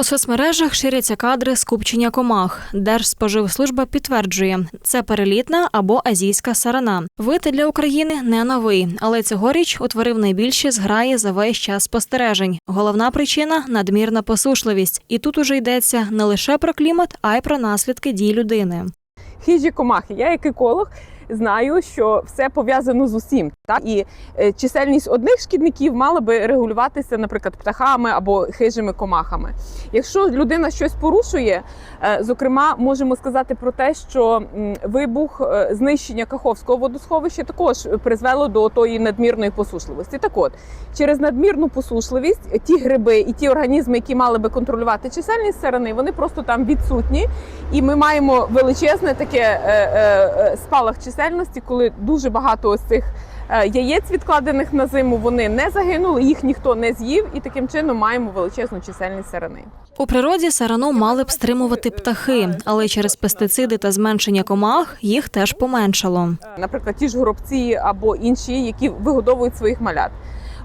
У соцмережах ширяться кадри скупчення комах. Держспоживслужба підтверджує, це перелітна або азійська сарана. Вид для України не новий, але цьогоріч утворив найбільші зграї за весь час спостережень. Головна причина надмірна посушливість. І тут уже йдеться не лише про клімат, а й про наслідки дій людини. хижі комахи. Я як еколог знаю, що все пов'язано з усім. Так? І е, чисельність одних шкідників мала би регулюватися, наприклад, птахами або хижими комахами. Якщо людина щось порушує, е, зокрема, можемо сказати про те, що вибух е, знищення Каховського водосховища також призвело до тої надмірної посушливості. Так от, через надмірну посушливість ті гриби і ті організми, які мали би контролювати чисельність сарани, вони просто там відсутні. І ми маємо величезне таке спалах чисельності, коли дуже багато ось цих е, яєць, відкладених на зиму, вони не загинули, їх ніхто не з'їв, і таким чином маємо величезну чисельність сарани. У природі сарану мали б стримувати птахи, але через пестициди та зменшення комах їх теж поменшало. наприклад, ті ж горобці або інші, які вигодовують своїх малят.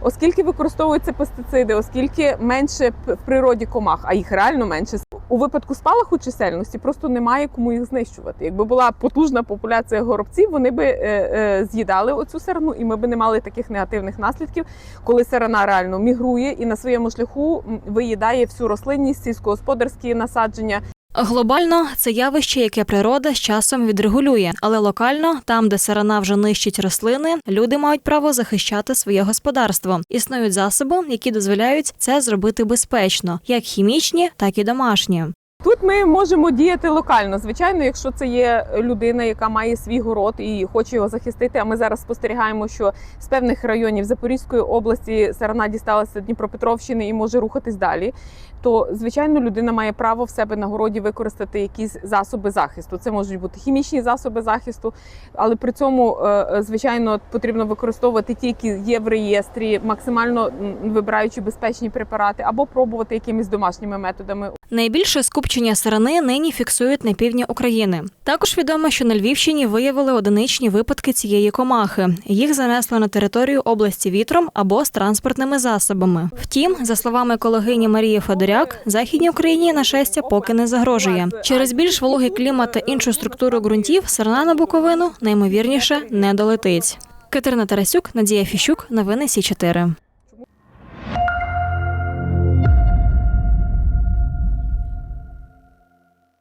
Оскільки використовуються пестициди, оскільки менше в природі комах, а їх реально менше у випадку спалаху чисельності, просто немає кому їх знищувати. Якби була потужна популяція горобців, вони би е, е, з'їдали оцю сарану, і ми би не мали таких негативних наслідків, коли сарана реально мігрує і на своєму шляху виїдає всю рослинність, сільськогосподарські насадження, Глобально це явище, яке природа з часом відрегулює, але локально, там, де сарана вже нищить рослини, люди мають право захищати своє господарство. Існують засоби, які дозволяють це зробити безпечно, як хімічні, так і домашні. Тут ми можемо діяти локально. Звичайно, якщо це є людина, яка має свій город і хоче його захистити. А ми зараз спостерігаємо, що з певних районів Запорізької області сарана дісталася Дніпропетровщини і може рухатись далі. То звичайно, людина має право в себе на городі використати якісь засоби захисту. Це можуть бути хімічні засоби захисту, але при цьому, е, е, звичайно, потрібно використовувати ті, які є в реєстрі, максимально вибираючи безпечні препарати, або пробувати якимись домашніми методами. Найбільше скупчення сарани нині фіксують на півдні України. Також відомо, що на Львівщині виявили одиничні випадки цієї комахи. Їх занесло на територію області вітром або з транспортними засобами. Втім, за словами екологині Марії Федоряк, західній Україні нашестя поки не загрожує. Через більш вологий клімат та іншу структуру ґрунтів сарана на Буковину наймовірніше не долетить. Катерина Тарасюк, Надія Фіщук, новини Сі 4